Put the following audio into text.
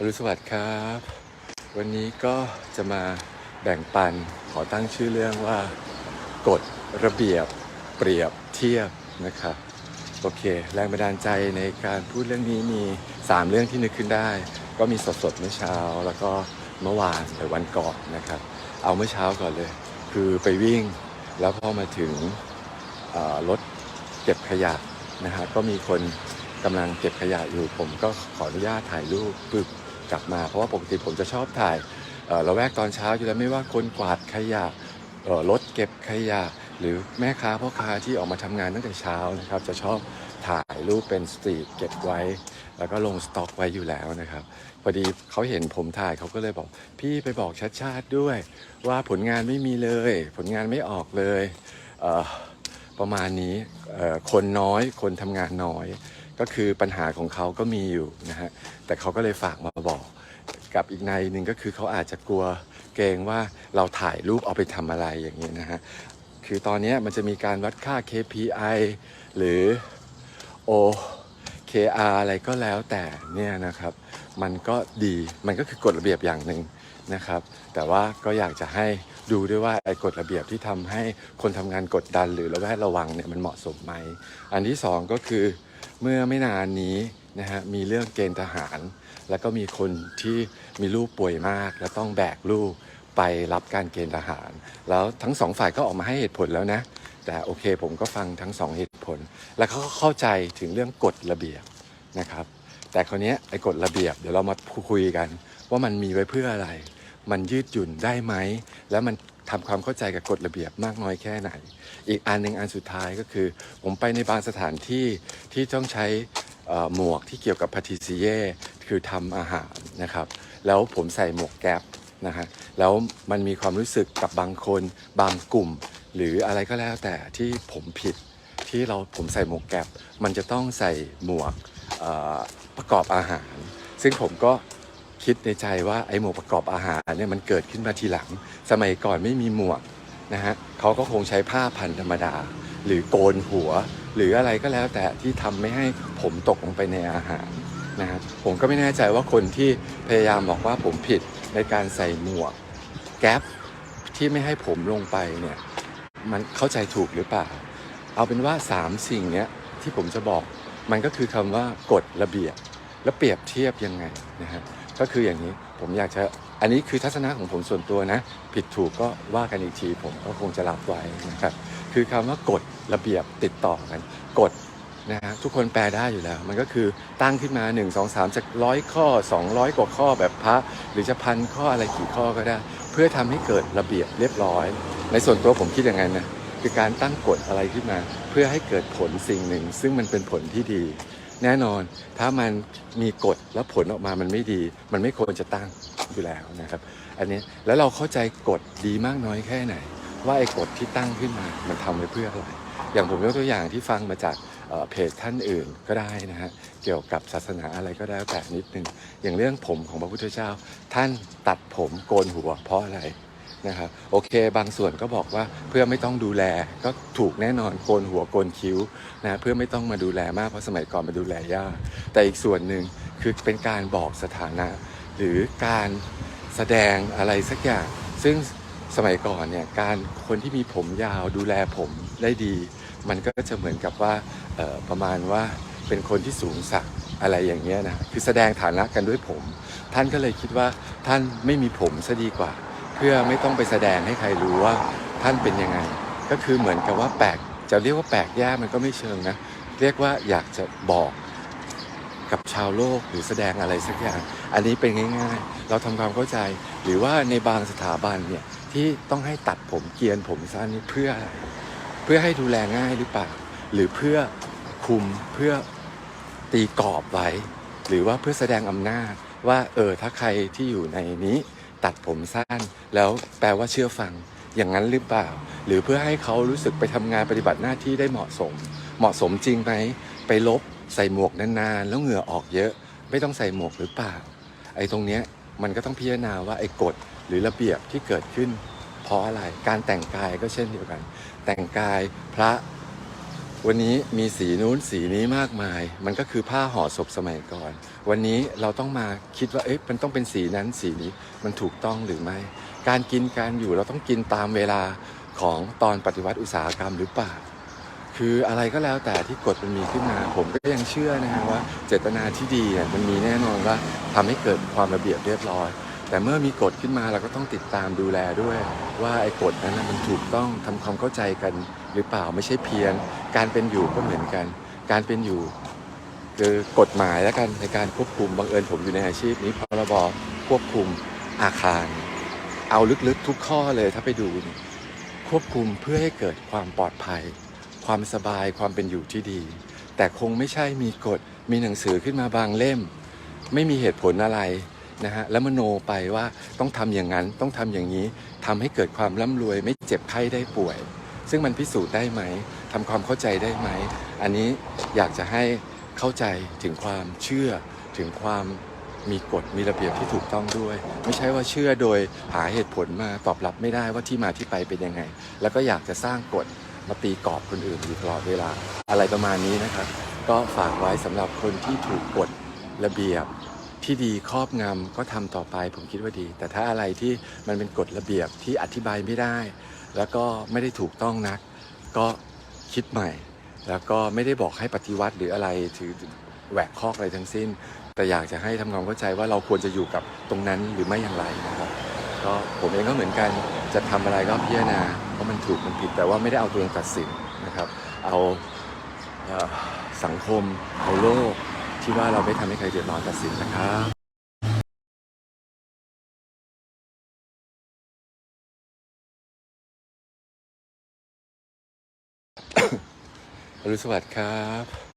อรุณสวัสดิ์ครับ วันนี้ก็จะมาแบ่งปันขอตั้งชื่อเรื่องว่ากฎระเบียบเปรียบเทียบนะครับ โอเค แรงบันดาลใจในการพูดเรื่องนี้มี 3 เรื่องที่นึกขึ้นได้ ก็มีสดๆเมื่อเช้า แล้วก็เมื่อวานหรือวันก่อนนะครับ เอาเมื่อเช้าก่อนเลย คือไปวิ่งแล้วพอมาถึงรถเก็บขยะนะฮะก็มีคนกำลังเก็บขยะอยู่ผมก็ขออนุญาตถ่ายรูปปึ๊บ กลับมา เพราะว่าปกติผมจะชอบถ่ายเระแวกตอนเช้าอยู่แล้วไม่ว่าคนกวาดขยะรถเก็บขยะ หรือแม่ค้าพ่อค้าที่ออกมาทำงานตั้งแต่เช้านะครับ จะชอบถ่ายรูปเป็นสตรีทเก็บไว้ แล้วก็ลงสต็อกไว้อยู่แล้วนะครับ พอดีเขาเห็นผมถ่ายเขาก็เลยบอก พี่ไปบอกชัดชาติด้วย ว่าผลงานไม่มีเลย ผลงานไม่ออกเลยเประมาณนี้คนน้อยคนทำงานน้อย ก็คือปัญหาของเขาก็มีอยู่นะฮะแต่เขาก็เลยฝากมาบอก กับอีกในหนึ่งก็คือเขาอาจจะกลัวเกรงว่าเราถ่ายรูปเอาไปทำอะไรอย่างนี้นะฮะคือตอนนี้มันจะมีการวัดค่า KPI หรือ OKR อะไรก็แล้วแต่เนี่ยนะครับ มันก็ดีมันก็คือกฎระเบียบอย่างหนึ่งนะครับ แต่ว่าก็อยากจะให้ดูด้วยว่าไอ้กฎระเบียบที่ทำให้คนทำงานกดดันหรือระแวดระวังเนี่ยมันเหมาะสมไหม อันที่สองก็คือ เมื่อไม่นานนี้นะฮะมีเรื่องเกณฑ์ทหาร แล้วก็มีคนที่มีลูกป่วยมาก และต้องแบกลูกไปรับการเกณฑ์ทหาร แล้วทั้งสองฝ่ายก็ออกมาให้เหตุผลแล้วนะ แต่โอเคผมก็ฟังทั้งสองเหตุผล แล้วเขาก็เข้าใจถึงเรื่องกฎระเบียบนะครับ แต่คราวนี้ไอ้กฎระเบียบเดี๋ยวเรามาคุยกัน ว่ามันมีไว้เพื่ออะไร มันยืดหยุ่นได้ไหม แล้วมัน ทำความเข้าใจกับกฎระเบียบมากน้อยแค่ไหน อีกอันหนึ่งอันสุดท้ายก็คือ ผมไปในบางสถานที่ที่ต้องใช้หมวกที่เกี่ยวกับพาทิซิเย่คือทำอาหารนะครับ แล้วผมใส่หมวกแก๊ปนะฮะแล้วมันมีความรู้สึกกับบางคนบางกลุ่ม หรืออะไรก็แล้วแต่ที่ผมผิดที่เราผมใส่หมวกแก๊ปมันจะต้องใส่หมวกประกอบอาหาร ซึ่งผมก็ คิดในใจว่าไอ้หมวกประกอบอาหารเนี่ยมันเกิดขึ้นมาทีหลัง สมัยก่อนไม่มีหมวกนะฮะเขาก็คงใช้ผ้าพันธรรมดา หรือโกนหัว หรืออะไรก็แล้วแต่ที่ทำไม่ให้ผมตกลงไปในอาหารนะฮะผมก็ไม่แน่ใจว่าคนที่พยายามบอกว่าผมผิดในการใส่หมวก แก๊ปที่ไม่ให้ผมลงไปเนี่ยมันเข้าใจถูกหรือเปล่า เอาเป็นว่า 3 สิ่งเนี้ยที่ผมจะบอก มันก็คือคำว่ากฎระเบียบ และเปรียบเทียบยังไงนะฮะ ก็คืออย่างนี้ผมอยากจะอันนี้คือทัศนะของผมส่วนตัวนะ ผิดถูกก็ว่ากันอีกทีผมก็คงจะรับไว้นะครับ คือคำว่ากฎระเบียบติดต่อกันกฎนะฮะทุกคนแปลได้อยู่แล้ว มันก็คือตั้งขึ้นมา 1 2 3จากร้อยข้อ 200 กว่าข้อแบบพระ หรือจะพันข้ออะไรกี่ข้อก็ได้ เพื่อทำให้เกิดระเบียบเรียบร้อย ในส่วนตัวผมคิดอย่างนั้นนะคือการตั้งกฎอะไรขึ้นมา เพื่อให้เกิดผลสิ่งหนึ่ง ซึ่งมันเป็นผลที่ดี แน่นอนถ้ามันมีกฎแล้วผลออกมามันไม่ดี มันไม่ควรจะตั้งอยู่แล้วนะครับ อันนี้แล้วเราเข้าใจกฎดีมากน้อยแค่ไหน ว่าไอ้กฎที่ตั้งขึ้นมา มันทำไว้เพื่ออะไร อย่างผมยกตัวอย่างที่ฟังมาจากเอ่อเพจท่านอื่นก็ได้นะฮะเกี่ยวกับศาสนาอะไรก็แล้แต่นิดนึงอย่างเรื่องผมของพระพุทธเจ้า ท่านตัดผมโกนหัวเพราะอะไร นะครับโอเค บางส่วนก็บอกว่าเพื่อไม่ต้องดูแลก็ถูกแน่นอนโกนหัวโกนคิ้วนะเพื่อไม่ต้องมาดูแลมากเพราะสมัยก่อนมาดูแลยากแต่อีกส่วนหนึ่งคือเป็นการบอกสถานะ หรือการแสดงอะไรสักอย่าง ซึ่งสมัยก่อนเนี่ยการคนที่มีผมยาวดูแลผมได้ดี มันก็จะเหมือนกับว่าประมาณว่าเป็นคนที่สูงสักอะไรอย่างเงี้ยนะคือแสดงฐานะกันด้วยผม ท่านก็เลยคิดว่าท่านไม่มีผมซะดีกว่า เพื่อไม่ต้องไปแสดงให้ใครรู้ว่าท่านเป็นยังไง ก็คือเหมือนกับว่าแปลกจะเรียกว่าแปลกแย่มันก็ไม่เชิงนะ เรียกว่าอยากจะบอกกับชาวโลกหรือแสดงอะไรสักอย่าง อันนี้เป็นง่ายๆ เราทำความเข้าใจ หรือว่าในบางสถาบันเนี่ยที่ต้องให้ตัดผมเกียนผมสั้นนี่เพื่ออะไรเพื่อให้ดูแลง่ายหรือเปล่า หรือเพื่อคุมเพื่อตีกรอบไว้ หรือว่าเพื่อแสดงอำนาจว่าเออถ้าใครที่อยู่ในนี้ ตัดผมสั้น แล้วแปลว่าเชื่อฟังอย่างนั้นหรือเปล่า หรือเพื่อให้เขารู้สึกไปทำงานปฏิบัติหน้าที่ได้เหมาะสม เหมาะสมจริงไหมไปลบใส่หมวกนานๆ แล้วเหงื่อออกเยอะ ไม่ต้องใส่หมวกหรือเปล่า ไอ้ตรงเนี้ยมันก็ต้องพิจารณาว่าไอ้กฎหรือระเบียบที่เกิดขึ้น เพราะอะไรการแต่งกายก็เช่นเดียวกัน แต่งกายพระ วันนี้มีสีนู้นสีนี้มากมาย มันก็คือผ้าห่อศพสมัยก่อน วันนี้เราต้องมาคิดว่าเอ๊ะมันต้องเป็นสีนั้นสีนี้มันถูกต้องหรือไม่ การกินการอยู่เราต้องกินตามเวลาของตอนปฏิวัติอุตสาหกรรมหรือเปล่าคืออะไรก็แล้วแต่ที่กฎมันมีขึ้นมา ผมก็ยังเชื่อนะฮะว่าเจตนาที่ดีเนี่ยมันมีแน่นอนว่าทำให้เกิดความระเบียบเรียบร้อย แต่เมื่อมีกฎขึ้นมาเราก็ต้องติดตามดูแลด้วย ว่าไอ้กฎนั้นนะมันถูกต้องทำความเข้าใจกัน รือเปล่าไม่ใช่เพียง การเป็นอยู่ก็เหมือนกัน การเป็นอยู่คือกฎหมายแล้วกันในการควบคุมบังเอิญผมอยู่ในอาชีพนี้พรบควบคุมอาคาร เอาลึกๆทุกข้อเลยถ้าไปดู ควบคุมเพื่อให้เกิดความปลอดภัย ความสบายความเป็นอยู่ที่ดี แต่คงไม่ใช่มีกฎมีหนังสือขึ้นมาบางเล่ม ไม่มีเหตุผลอะไรนะฮะแล้วมโนไปว่าต้องทำอย่างนั้นต้องทำอย่างนี้ทำให้เกิดความร่ำรวยไม่เจ็บไข้ได้ป่วย ซึ่งมันพิสูจน์ได้ไหมทำความเข้าใจได้ไหม อันนี้อยากจะให้เข้าใจถึงความเชื่อถึงความมีกฎมีระเบียบที่ถูกต้องด้วย ไม่ใช่ว่าเชื่อโดยหาเหตุผลมาตอบรับไม่ได้ว่าที่มาที่ไปเป็นยังไง แล้วก็อยากจะสร้างกฎมาตีกรอบคนอื่นอยู่ตลอดเวลา อะไรประมาณนี้นะครับ ก็ฝากไว้สำหรับคนที่ถูกกฎระเบียบ ที่ดีครอบงำก็ทำต่อไปผมคิดว่าดี แต่ถ้าอะไรที่มันเป็นกฎระเบียบที่อธิบายไม่ได้ แล้วก็ไม่ได้ถูกต้องนัก ก็คิดใหม่ แล้วก็ไม่ได้บอกให้ปฏิวัติหรืออะไรถือแหวกข้อกอะไรทั้งสิ้น แต่อยากจะให้ทำความเข้าใจว่าเราควรจะอยู่กับตรงนั้นหรือไม่อย่างไรนะครับก็ผมเองก็เหมือนกันจะทำอะไรก็พิจารณาว่ามันถูกมันผิดแต่ว่าไม่ได้เอาตัวเองตัดสินนะครับ เอาสังคมเอาโลก ที่ว่าเราไม่ทำให้ใครเดือดร้อนตัดสินนะครับอรุณสวัสดิ์ครับ